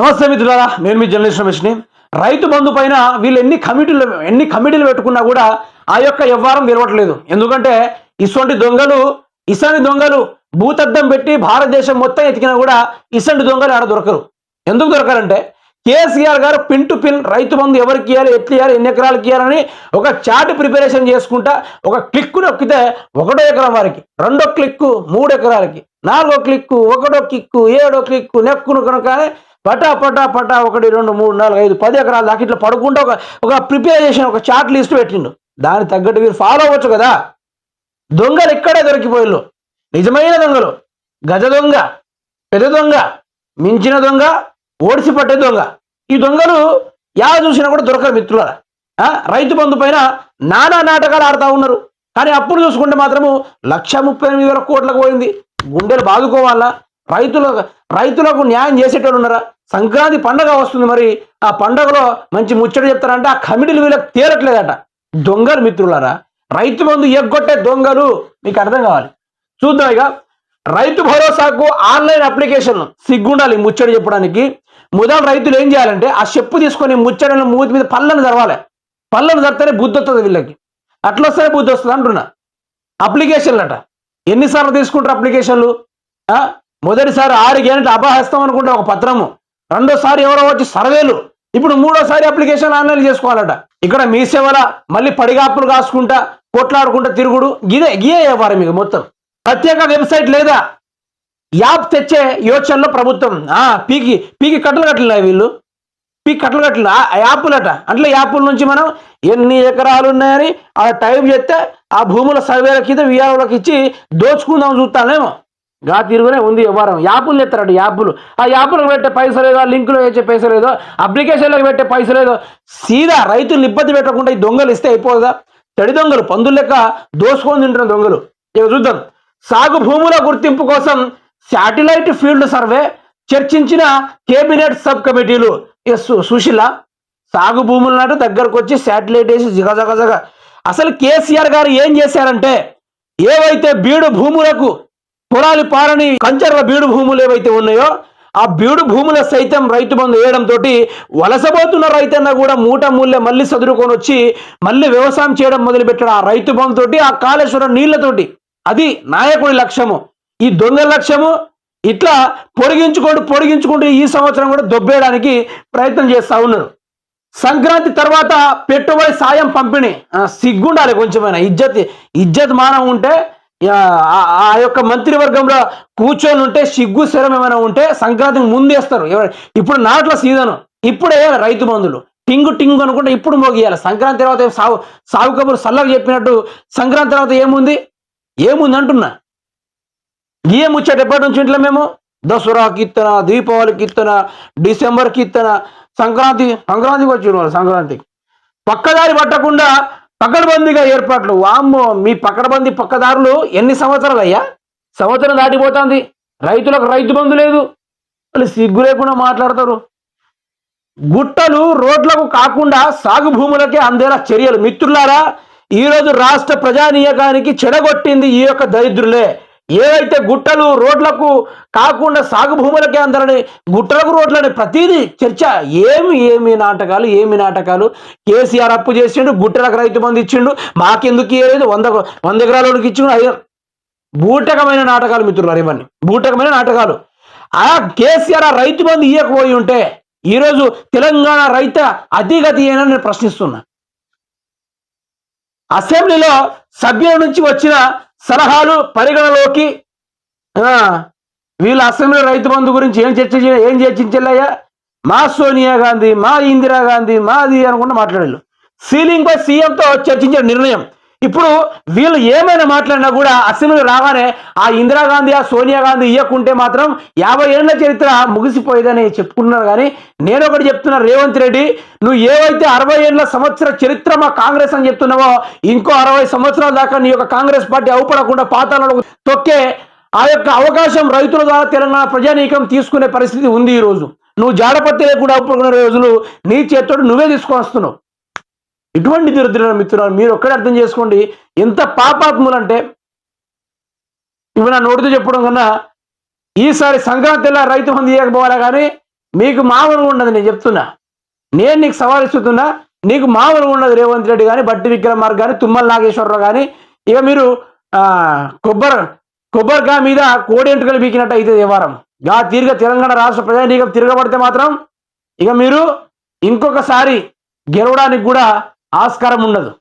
నమస్తే మిత్రులారా నేను మీ జర్నలిస్ట్ రమేష్ని రైతు బంధు పైన వీళ్ళు ఎన్ని కమిటీలు ఎన్ని కమిటీలు పెట్టుకున్నా కూడా ఆ యొక్క వ్యవహారం నిలవట్లేదు ఎందుకంటే ఇటువంటి దొంగలు ఇసంటి దొంగలు భూతద్దం పెట్టి భారతదేశం మొత్తం ఎతికినా కూడా ఇసంటి దొంగలు ఆడ దొరకరు. ఎందుకు దొరకారంటే కేసీఆర్ గారు pin to pin Rythu Bandhu ఎవరికి ఇవ్వాలి ఎట్లు ఇవ్వాలి ఎన్ని ఎకరాలకి ఇవ్వాలని ఒక చార్ట్ ప్రిపరేషన్ చేసుకుంటా ఒక క్లిక్ నొక్కితే ఒకటో ఎకరం వారికి రెండో క్లిక్కు మూడు ఎకరాలకి నాలుగో క్లిక్కు ఒకటో క్లిక్కు ఏడో క్లిక్కు నెక్కును కనుక పటా పటా పటా ఒకటి రెండు మూడు నాలుగు ఐదు పది ఎకరాల దాకా ఇట్లా పడుకుంటూ ఒక ఒక ప్రిపేర్ చేసిన ఒక చార్ట్ లిస్ట్ పెట్టిండు. దానికి తగ్గట్టు మీరు ఫాలో అవ్వచ్చు కదా. దొంగలు ఇక్కడే దొరికిపోయిళ్ళు. నిజమైన దొంగలు. గజ దొంగ పెద్ద దొంగ మించిన దొంగ ఓడిసి పట్టే దొంగ. ఈ దొంగలు యా చూసినా కూడా దొరకరు మిత్రులరా. రైతు బంధు పైన నానా నాటకాలు ఆడుతూ ఉన్నారు. కానీ అప్పుడు చూసుకుంటే మాత్రము లక్ష ముప్పై ఎనిమిది వేల కోట్లకు పోయింది. గుండెలు బాదుకోవాలా? రైతుల రైతులకు న్యాయం చేసేటోళ్ళు ఉన్నారా? సంక్రాంతి పండగ వస్తుంది మరి. ఆ పండగలో మంచి ముచ్చట చెప్తారంటే. ఆ కమిటీలు వీళ్ళకి తీరట్లేదట దొంగలు మిత్రులారా రైతు బంధు ఎగ్గొట్టే దొంగలు మీకు అర్థం కావాలి. చూద్దాం ఇక. రైతు భరోసాకు ఆన్లైన్ అప్లికేషన్ సిగ్గుండాలి ముచ్చడి చెప్పడానికి. మొదలు రైతులు ఏం చేయాలంటే ఆ చెప్పు తీసుకొని ముచ్చటను మూతి మీద పళ్ళను జరవాలి. పళ్ళను జరితేనే బుద్ధి వస్తుంది వీళ్ళకి. అట్లా వస్తేనే బుద్ధి వస్తుంది అంటున్నా. అప్లికేషన్లు అట ఎన్నిసార్లు తీసుకుంటారు అప్లికేషన్లు? మొదటిసారి ఆరు గంటలు అపహస్తాం అనుకుంటే ఒక పత్రము. రెండోసారి ఎవరో వచ్చి సర్వేలు. ఇప్పుడు మూడోసారి అప్లికేషన్ ఆన్లైన్ చేసుకోవాలట. ఇక్కడ మీ సేవల మళ్ళీ పడిగాపులు కాసుకుంటా కొట్లాడుకుంటా తిరుగుడు. గిదే గిదే వ్యాపారం మీకు మొత్తం. ప్రత్యేక వెబ్సైట్ లేదా? యాప్ తెచ్చే యోచనలో ప్రభుత్వం. ఆ పీకి పీకి కట్టలు కట్టలే వీళ్ళు? పీకి కట్టలు కట్టలే ఆ యాప్లట. అంటే యాప్ల నుంచి మనం ఎన్ని ఎకరాలు ఉన్నాయని ఆ టైప్ చేస్తే ఆ భూముల సర్వేల కింద విఆర్ఓలకు ఇచ్చి దోచుకుందాం చూస్తానేమో. గా తిరుగునే ఉంది వ్యవహారం. యాపులు తెస్తారట యాపులు. ఆ యాపులకు పెట్టే పైసలు ఏదో లింకులో వేసే పైసలు ఏదో అప్లికేషన్లకు పెట్టే పైసలు ఏదో సీదా రైతులు ఇబ్బంది పెట్టకుండా ఈ దొంగలు ఇస్తే అయిపోదా? తడి దొంగలు పందులు లెక్క దోసుకొని తింటున్న దొంగలు. ఇక చూద్దాం. సాగు భూముల గుర్తింపు కోసం శాటిలైట్ ఫీల్డ్ సర్వే చర్చించిన కేబినెట్ సబ్ కమిటీలు ఇక సుశీల సాగు భూముల నాటు దగ్గరకు వచ్చి శాటిలైట్ వేసి జిగజగజగ అసలు కేసీఆర్ గారు ఏం చేశారంటే ఏవైతే బీడు భూములకు పొలాలు పారని కంచర్ల బీడు భూములు ఏవైతే ఉన్నాయో ఆ బీడు భూముల సైతం రైతు బంధు వేయడంతో వలసపోతున్న రైతన్న కూడా మూట మూల్య మళ్ళీ చదువుకొని వచ్చి మళ్ళీ వ్యవసాయం చేయడం మొదలుపెట్టాడు ఆ రైతు బంధు ఆ కాళేశ్వరం నీళ్ళతోటి అది నాయకుడి లక్ష్యము. ఈ దొంగ లక్ష్యము. ఇట్లా పొడిగించుకుంటూ పొడిగించుకుంటూ ఈ సంవత్సరం కూడా దొబ్బేయడానికి ప్రయత్నం చేస్తూ ఉన్నారు. సంక్రాంతి తర్వాత పెట్టుబడి సాయం పంపిణీ. సిగ్గుండాలి కొంచెమైనా. ఇజ్జత్ ఇజ్జత్ మానం ఉంటే ఆ, ఆ- ఆ యొక్క మంత్రివర్గంలో కూర్చొని ఉంటే సిగ్గు శరం ఏమైనా ఉంటే సంక్రాంతికి ముందేస్తారు ఇప్పుడు నాట్ల సీజను. ఇప్పుడే రైతు బంధులు టింగు టింగు అనుకుంటే ఇప్పుడు మోగియాలి. సంక్రాంతి తర్వాత సాగు సాగు కబురు సల్లగా చెప్పినట్టు సంక్రాంతి తర్వాత ఏముంది? ఏముంది అంటున్నా? ఏ ముచ్చట? ఎప్పటి నుంచి ఇంట్లో మేము? దసరా కీర్తన దీపావళి కీర్తన డిసెంబర్ కీర్తన సంక్రాంతి సంక్రాంతికి వచ్చి వాళ్ళు సంక్రాంతికి. పక్కదారి పట్టకుండా పకడ్బందీగా ఏర్పాట్లు. వామ్మో మీ పకడ్బందీ పక్కదారులు ఎన్ని సంవత్సరాలు అయ్యా? సంవత్సరం దాటిపోతుంది. రైతులకు రైతు బంధు లేదు. వాళ్ళు సిగ్గు లేకుండా మాట్లాడతారు. గుట్టలు రోడ్లకు కాకుండా సాగు భూములకే అందేలా చర్యలు. మిత్రులారా ఈరోజు రాష్ట్ర ప్రజానీయకానికి చెడగొట్టింది ఈ యొక్క దరిద్రులే. ఏవైతే గుట్టలు రోడ్లకు కాకుండా సాగు భూములకే అందరని గుట్టలకు రోడ్లని ప్రతిదీ చర్చ ఏమి ఏమి నాటకాలు ఏమి నాటకాలు? కేసీఆర్ అప్పు చేసిండు గుట్టలకు రైతు మంది ఇచ్చిండు మాకెందుకు ఇవ్వలేదు వంద వంద ఎకరాలకి ఇచ్చిండు ఐదు బూటకమైన నాటకాలు మిత్రులారు ఇవన్నీ. బూటకమైన నాటకాలు. ఆ కేసీఆర్ ఆ రైతు బంధు ఇవ్వకపోయి ఉంటే ఈరోజు తెలంగాణ రైత అతిగతి అయినా నేను ప్రశ్నిస్తున్నా. అసెంబ్లీలో సభ్యుల నుంచి వచ్చిన సలహాలు పరిగణలోకి వీళ్ళు అసెంబ్లీ రైతు బంధు గురించి ఏం చర్చ ఏం చర్చించలేయా మా సోనియా గాంధీ మా ఇందిరా గాంధీ మాది అనుకుంటూ మాట్లాడారు సీలింగ్ పై సీఎంతో చర్చించిన నిర్ణయం. ఇప్పుడు వీళ్ళు ఏమైనా మాట్లాడినా కూడా అసెంబ్లీ రాగానే ఆ ఇందిరాగాంధీ ఆ సోనియా గాంధీ ఇవ్వకుంటే మాత్రం యాభై ఏళ్ళ చరిత్ర ముగిసిపోయేదని చెప్పుకున్నారు కానీ నేను ఒకటి చెప్తున్నా రేవంత్ రెడ్డి నువ్వు ఏవైతే అరవై ఏళ్ళ సంవత్సర చరిత్ర మా కాంగ్రెస్ అని చెప్తున్నావో ఇంకో అరవై సంవత్సరాల దాకా నీ యొక్క కాంగ్రెస్ పార్టీ అవపడకుండా పాతాలను తొక్కే ఆ యొక్క అవకాశం రైతుల ద్వారా తెలంగాణ ప్రజానీకం తీసుకునే పరిస్థితి ఉంది ఈ రోజు నువ్వు జాడపత్తి లేకుండా అప్పుడుకునే రోజులు నీ చేతితో నువ్వే తీసుకొని వస్తున్నావు. ఇటువంటి దురదృఢ మిత్రులు మీరు ఒక్కడే అర్థం చేసుకోండి ఎంత పాపాత్ములంటే ఇవి నా నోటితో చెప్పడం కన్నా ఈసారి సంక్రాంతిలా రైతు మంది ఇవ్వకపోవాలా కానీ మీకు మామూలుగా ఉండదు నేను చెప్తున్నా. నేను నీకు సవాల్ ఇస్తున్నా నీకు మామూలుగా ఉండదు రేవంత్ రెడ్డి కానీ బట్టి విక్రమార్ కానీ తుమ్మల నాగేశ్వరరావు కానీ ఇక మీరు కొబ్బరి కొబ్బరిగా మీద కోడి ఎంటుకలు బీకినట్టు అయితే దేవారం గా తీరుగా తెలంగాణ రాష్ట్ర ప్రజానీకం తిరగబడితే మాత్రం ఇక మీరు ఇంకొకసారి గెలవడానికి కూడా ఆస్కారం ఉండదు.